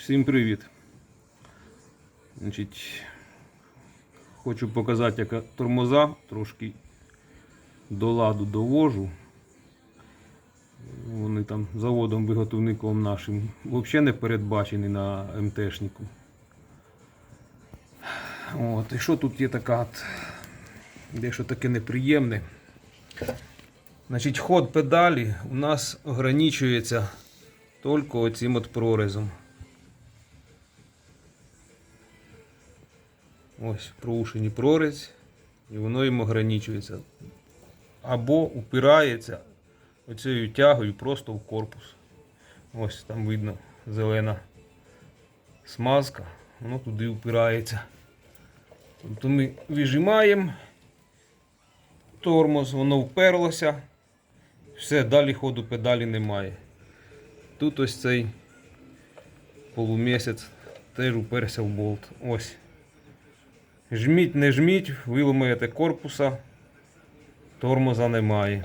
Всім привіт. Значить, хочу показати, яка тормоза трошки до ладу довожу. Вони там заводом виготовником нашим взагалі не передбачені на МТшнику. От, і що тут є така от, дещо таке неприємне. Значить, ход педалі у нас ограничується тільки оцим от прорізом. Ось проушені проріз, і воно їм ограничується. Або упирається оцією тягою просто в корпус. Ось там видно зелена смазка, воно туди впирається. Тобто ми вижимаємо тормоз, воно вперлося. Все, далі ходу педалі немає. Тут ось цей полумісяць теж уперся в болт. Ось. Жміть, не жміть, ви ламаєте корпуса, тормоза немає.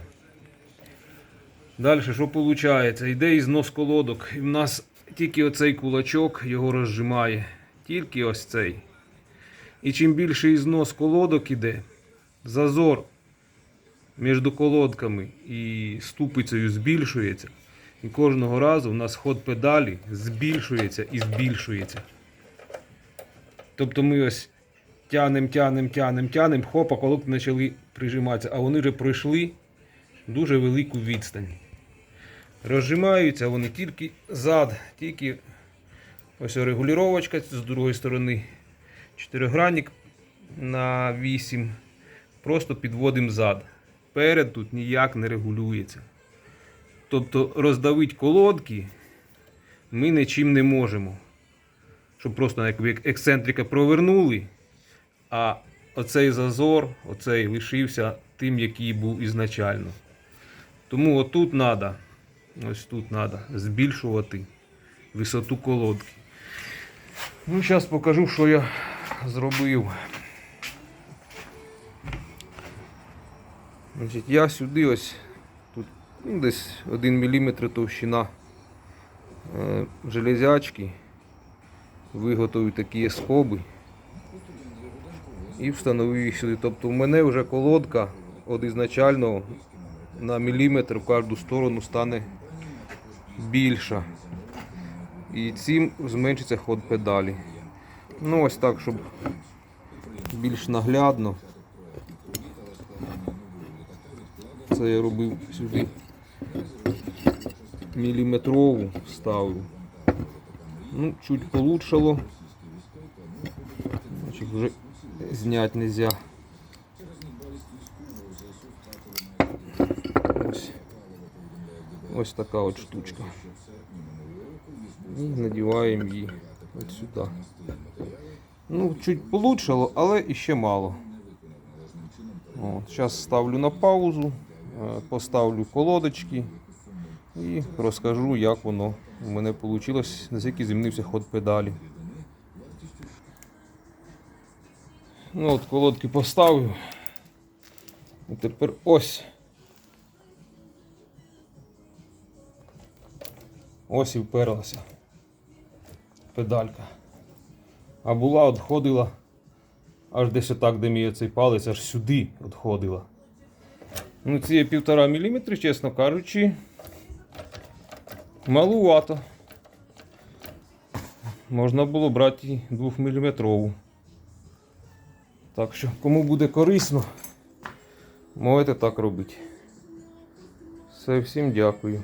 Далі, що виходить? Йде ізнос колодок. І в нас тільки оцей кулачок його розжимає. Тільки ось цей. І чим більше ізнос колодок іде, зазор між колодками і ступицею збільшується. І кожного разу у нас ход педалі збільшується і збільшується. Тобто ми ось тянем, тянем, тянем, тянем, хопа, колодки почали прижиматися, а вони вже пройшли дуже велику відстань. Розжимаються вони тільки зад, тільки ось регулювачка з другої сторони. Чотиригранник на 8. Просто підводимо зад. Перед тут ніяк не регулюється. Тобто роздавити колодки ми нічим не можемо. Щоб просто якби ексцентрика провернули, а оцей зазор, оцей лишився тим, який був ізначально. Тому отут треба, ось тут треба збільшувати висоту колодки. Ну, зараз покажу, що я зробив. Значить, я сюди ось тут ну, десь 1 мм товщина е, железячки. Виготовив такі скоби і встановив їх сюди. Тобто в мене вже колодка від ізначально на міліметр в кожну сторону стане більша. І цим зменшиться ход педалі. Ну ось так, щоб більш наглядно. Це я робив сюди міліметрову ставлю. Ну, чуть получшало. Значить, вже зняти нельзя. Ось. Ось така от штучка. І надіваємо її от сюди. Ну, чуть получшало, але іще мало. От, Зараз ставлю на паузу, е, поставлю колодочки і розкажу, як воно у мене вийшло, наскільки змінився ход педалі. Ну от колодки поставив. І тепер ось. Ось і вперлася педалька. А була відходила аж десь отак, де мій цей палець, аж сюди відходила. Ну, ці півтора міліметри, чесно кажучи, малувато. Можна було брати і 2 мм. Так що, кому буде корисно, можете так робити. Все, всім дякую.